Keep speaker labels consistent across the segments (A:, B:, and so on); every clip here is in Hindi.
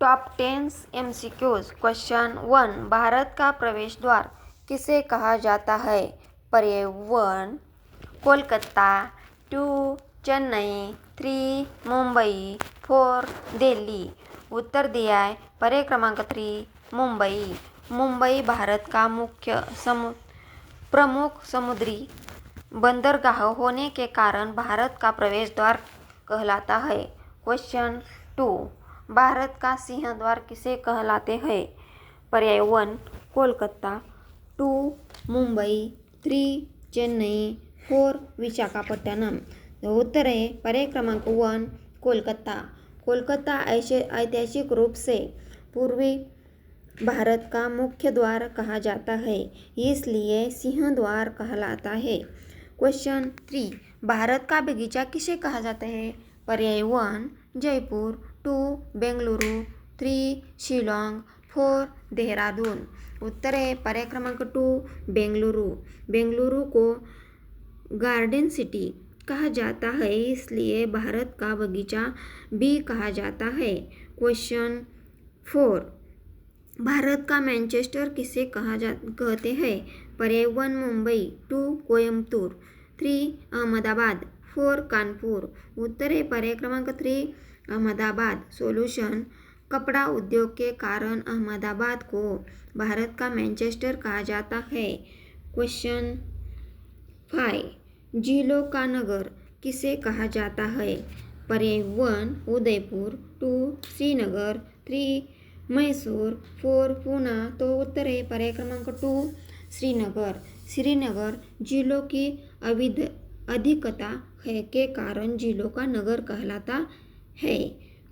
A: Top tens ten MCQs question one Bharat का प्रवेश द्वार किसे कहा जाता है? पर्याय one Kolkata two Chennai three Mumbai four Delhi. उत्तर दिया है पर्याय क्रमांक थ्री मुंबई। मुंबई भारत का मुख्य समु, प्रमुख समुद्री बंदरगाह होने के कारण भारत का प्रवेश द्वार कहलाता है। क्वेश्चन टू भारत का सिंह द्वार किसे कहलाते हैं? पर्याय one, Kolkata. Two, Mumbai. Three, Chennai. Four, Visakhapatnam. तो उत्तर है, पर्याय क्रमांक वन, कोलकाता. कोलकाता ऐसे ऐतिहासिक रूप से पूर्वी भारत का मुख्य द्वार कहा जाता है, इसलिए सिंह द्वार कहलाता है। क्वेश्चन थ्री, भारत का बगीचा किसे कहा जाता है? पर्याय one, Jaipur. Two, Bengaluru, three, Shillong, four, Dehradun. उत्तर है पर्याय क्रमांक टू, बेंगलुरु। बेंगलुरु को गार्डन सिटी कहा जाता है, इसलिए भारत का बगीचा भी कहा जाता है। क्वेश्चन फोर, भारत का मैनचेस्टर किसे कहा जा, कहते हैं? पर्याय one Mumbai. Two Coimbatore three, Ahmedabad. Four, Kanpur. उत्तर है पर्याय क्रमांक थ्री अहमदाबाद सॉल्यूशन कपड़ा उद्योग के कारण अहमदाबाद को भारत का मैनचेस्टर कहा जाता है। क्वेश्चन फाइव, जिलों का नगर किसे कहा जाता है? पर्याय one Udaipur, two, Srinagar, three, Mysore, four, Pune तो उत्तर है पर्याय क्रमांक टू, श्रीनगर। श्रीनगर जिलों की अविध अधिकता है के कारण जिलों का नगर कहलाता है।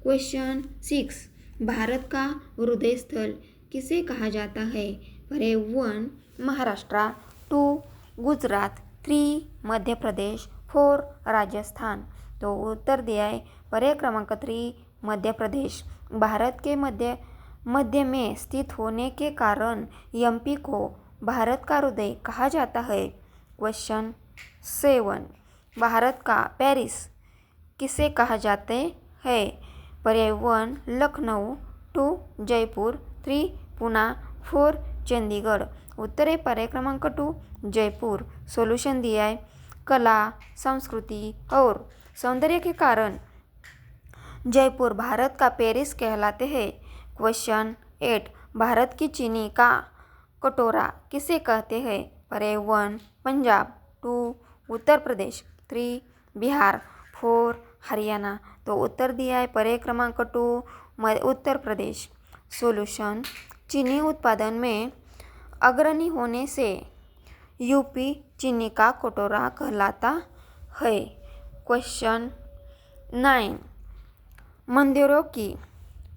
A: क्वेश्चन सिक्स भारत का हृदय स्थल किसे कहा जाता है? पर्याय one Maharashtra two Gujarat three Madhya Pradesh four Rajasthan. तो उत्तर दिया है पर्याय क्रमांक थ्री मध्य प्रदेश। भारत के मध्य मध्य में स्थित होने के कारण एमपी को भारत का हृदय कहा जाता है। क्वेश्चन सेवन भारत का पेरिस किसे कहा जाते हैं। पर्याय one, Lucknow, two, Jaipur, three Pune four, Chandigarh. उत्तर है पर्याय क्रमांक टू, जयपुर। सोल्यूशन दिया है कला, संस्कृति और सौंदर्य के कारण। जयपुर भारत का पेरिस कहलाते हैं। क्वेश्चन एट, भारत की चीनी का कटोरा किसे कहते हैं? पर्याय one, Punjab. Two, Uttar Pradesh. Three, Bihar. Four, Haryana. तो उत्तर दिया है पर्याय क्रमांक टू उत्तर प्रदेश। सॉल्यूशन चीनी उत्पादन में अग्रणी होने से यूपी चीनी का कटोरा कहलाता है। क्वेश्चन नाइन मंदिरों की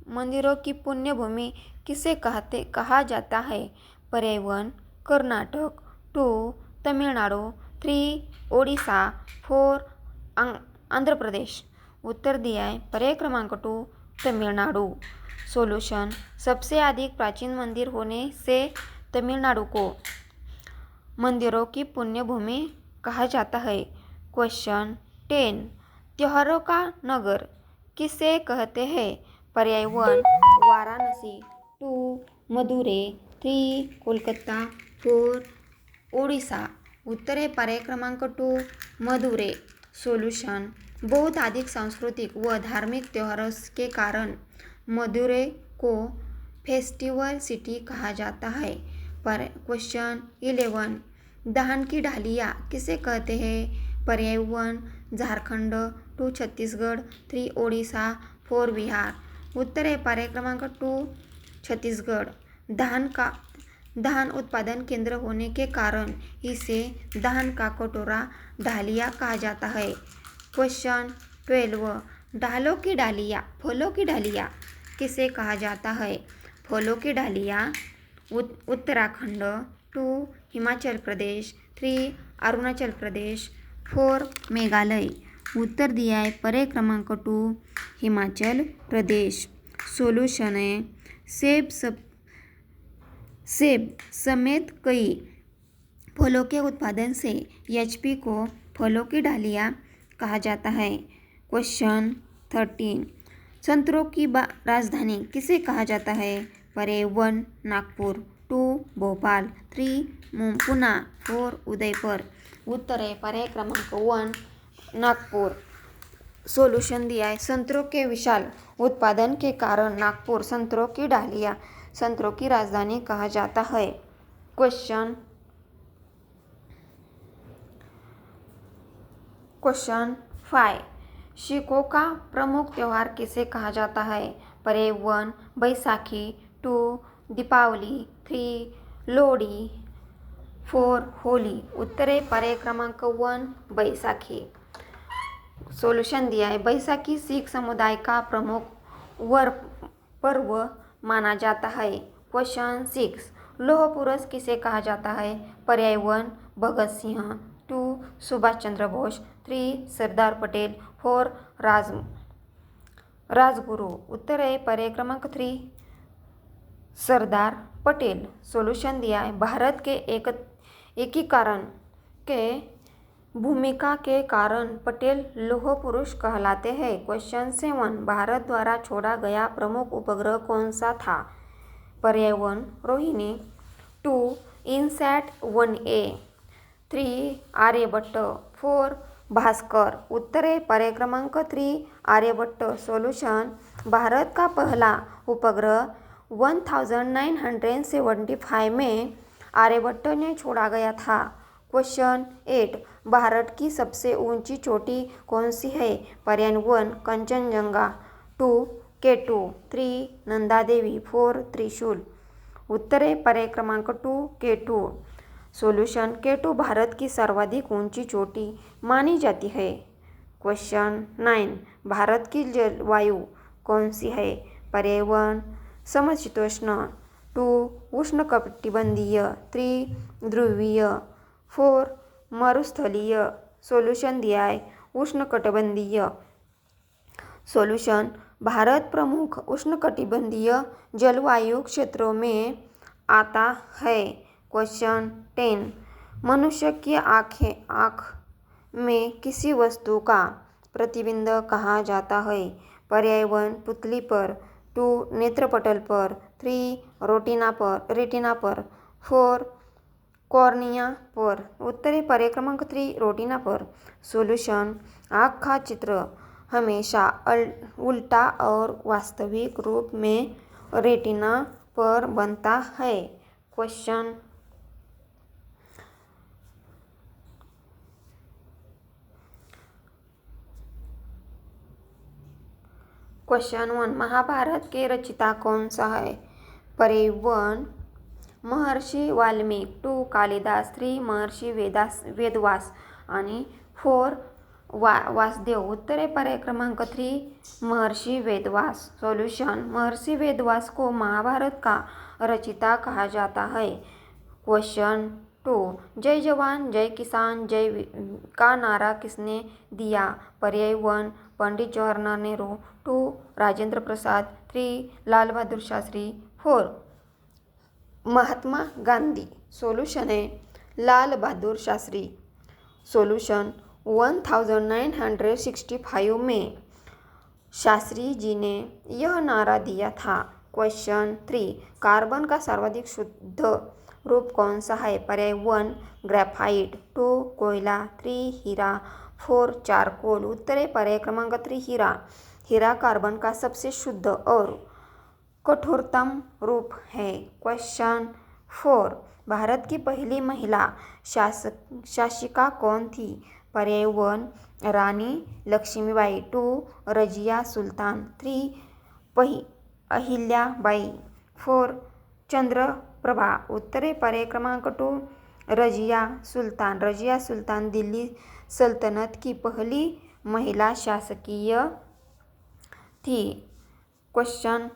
A: मंदिरों की पुण्य भूमि किसे कहते, कहा जाता है? पर्याय one Karnataka two Tamil Nadu three Odisha four Andhra Pradesh. उत्तर दिया है। पर्याय क्रमांक टू तमिलनाडु। सॉल्यूशन सबसे अधिक प्राचीन मंदिर होने से तमिलनाडु को मंदिरों की पुण्य भूमि कहा जाता है। क्वेश्चन टेन त्योहारों का नगर किसे कहते हैं? पर्याय one Varanasi. Two Madurai. Three Kolkata. Four Odisha. उत्तर है पर्याय क्रमांक टू मदुरे। सॉल्यूशन बहुत अधिक सांस्कृतिक व धार्मिक त्योहारों के कारण मदुरै को फेस्टिवल सिटी कहा जाता है? पर क्वेश्चन इलेवन दहन की ढालिया किसे कहते हैं? पर्याय one Jharkhand two Chhattisgarh three Odisha four Bihar. उत्तर है पर्याय क्रमांक टू छत्तीसगढ़। धान का धान उत्पादन केंद्र होने के कारण इसे धान का कटोरा ढालिया कहा जाता है। क्वेश्चन ट्वेल्व, डालों की डालिया, फलों की डालिया, किसे कहा जाता है? फलों की डालिया Uttarakhand, two, Himachal Pradesh, three, Arunachal Pradesh, four, Meghalaya. उत्तर दिया है पर्याय क्रमांक टू, हिमाचल प्रदेश। सॉल्यूशन है, सेब सब, सेब समेत कई। फलों के उत्पादन से एचपी को फलों की डालिया कहा जाता है। क्वेश्चन थर्टीन संतरों की राजधानी किसे कहा जाता है? पर्याय one, Nagpur. Two, Bhopal. Three Poona. Four, Udaipur. उत्तर है पर्याय क्रमांक वन, नागपुर. सोल्यूशन दिया है। संतरों के विशाल उत्पादन के कारण नागपुर संतरों की डालिया संतरों की राजधानी कहा जाता है। क्वेश्चन क्वेश्चन फाइव सिखों का प्रमुख त्यौहार किसे कहा जाता है? पर्याय one Baisakhi, two, Deepawali, three, Lohri, four, Holi. उत्तर पर्याय क्रमांक वन, बैसाखी। सोल्यूशन दिया है। बैसाखी सिख समुदाय का प्रमुख वर, पर्व माना जाता है। क्वेश्चन सिक्स लोह पुरुष किसे कहा जाता है? पर्याय one Bhagat Singh. Subhash Chandra Bose three Sardar Patel, four Raj, Rajguru, उत्तर है पर्याय क्रमांक थ्री सरदार पटेल. सोल्यूशन दिया है। भारत के एक, एकीकरण के भूमिका के कारण पटेल लोह पुरुष कहलाते हैं। क्वेश्चन सेवन भारत द्वारा छोड़ा गया प्रमुख उपग्रह कौन सा था? पर्याय one Rohini, two, INSAT one A. Three Aryabhata four Bhaskara. उत्तरे पर्याय क्रमांक थ्री आर्यभट्ट सोल्यूशन. भारत का पहला उपग्रह 1975 में आर्यभट्ट ने छोड़ा गया था? क्वेश्चन एट भारत की सबसे ऊंची चोटी कौन सी है? पर्याय one Kanchenjunga. Two K two three Nanda Devi four Trishul. उत्तरे पर्याय क्रमांक two K two solution K two Bharat की सर्वाधिक ऊँची चोटी मानी जाती है। क्वेश्चन नाइन भारत की जलवायु कौन सी है? पर्यावरण समशीतोष्ण टू उष्णकटिबंधीय थ्री ध्रुवीय फोर मरुस्थलीय। सोल्यूशन दिया है उष्णकटिबंधीय सॉल्यूशन भारत प्रमुख उष्णकटिबंधीय जलवायु क्षेत्रों में आता है। क्वेश्चन टेन मनुष्य की आँखें, आँख में किसी वस्तु का प्रतिबिंब कहा जाता है? पर्याय वन पुतली पर, टू नेत्रपटल पर, थ्री रोटिना पर, रेटिना पर, फोर कॉर्निया पर, उत्तरी पर्याय क्रमांक थ्री रोटिना पर। सॉल्यूशन आँख का चित्र हमेशा उल्टा और वास्तविक रूप में रेटिना पर बनता है। क्वेश्चन क्वेश्चन वन महाभारत के रचिता कौन सा है? परे one Maharshi Valmik to Kalidas three महर्षि वेदास वेदवास आणि फोर वा वासदेव. उत्तरे है पर्याय क्रमांक थ्री महर्षि वेदवास सॉल्यूशन महर्षि वेदवास को महाभारत का रचिता कहा जाता है. क्वेश्चन टू जय जवान जय किसान जय का नारा किसने दिया? पर्याय one Pandit Jawaharlal Nehru two Rajendra Prasad, three Lal Bahadur Shastri, four Mahatma Gandhi. Solution है लाल बहादुर शास्त्री. सोल्यूशन 1965 में शास्त्री जी ने यह नारा दिया था। क्वेश्चन थ्री, कार्बन का सर्वाधिक शुद्ध रूप कौन सा है? पर्याय वन, ग्रेफाइट. टू, कोयला. थ्री, हीरा. फोर चारकोल, उत्तर पर्याय क्रमांक थ्री हीरा. हीरा कार्बन का सबसे शुद्ध और कठोरतम रूप है? क्वेश्चन फोर भारत की पहली महिला शासक, शासिका कौन थी? पर्याय one Rani Lakshmibai. Two Razia Sultan. Three पहि, अहिल्याबाई. फोर चंद्रप्रभा. उत्तरे पर्याय क्रमांक टू रजिया सुल्तान रजिया सुल्तान दिल्ली सल्तनत की पहली महिला शासकीय थी। क्वेश्चन